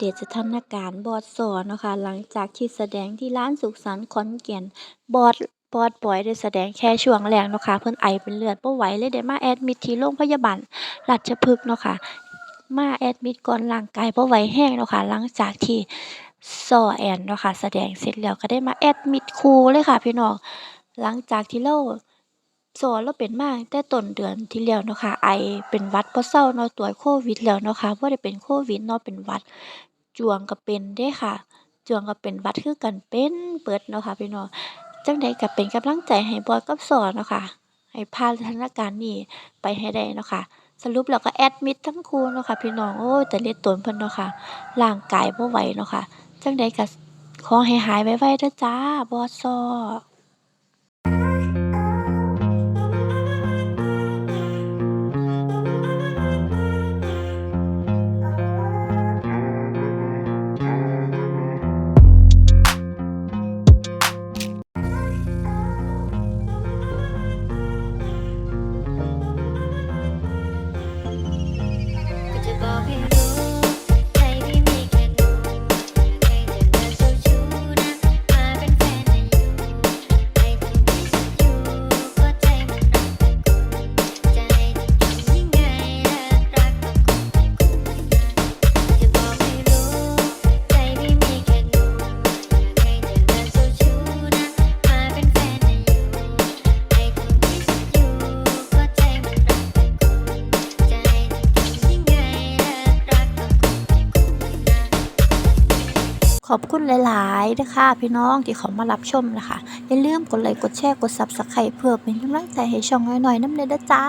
เดตสถานการณ์บอสสเนะคะ หลังจากที่แสดงที่ลานสุขสันต์ขอนแก่นบอสบอสบอยได้แสดงแค่ช่วงแรกนะคะ เพิ่นไอเป็นเลือดบ่ไหวเลยได้มาแอดมิตที่โรงพยาบาลราชพฤกษ์เนาะค่ะมาแอดมิตก่อนร่างกายบ่ไหวแรงเนาะค่ะหลังจากที่ซอแอนเนาะค่ะแสดงเสร็จแล้วก็ได้มาแอดมิตคู่เลยค่ะพี่น้องหลังจากที่เราซอนเราเป็นมาตั้งแต่ต้นเดือนที่แล้วเนาะค่ะไอเป็นวัดบ่เซาเนาะตรวโควิดแล้วเนาะค่ะบ่ได้เป็นโควิดเนาะเป็นวัด จวงก็เป็นเดะค่ะ จวงก็เป็นวัดคือกันเป็นเบิดเนาะค่ะพี่น้องจังใดก็เป็นกำลังใจให้บอสกับซอนเนาะค่ะ ให้ผ่านสถานการณ์นี้ไปให้ได้เนาะค่ะ สรุปแล้วก็แอดมิตทั้งคู่เนาะค่ะพี่น้องโอ้ยตาเลือตนเพิ่นเนาะค่ะร่างกายบ่ไหวเนาะค่ะ จังใดก็ขอให้หายไวๆเด้อจ้าบอสซอ ขอบคุณหลาย ๆ นะคะพี่น้องที่เข้ามารับชมนะคะ อย่าลืมกดไลค์กดแชร์กดซับสไครต์เพื่อเป็นกำลังใจให้ช่องน้อยๆนำเด้อเด้อจ้า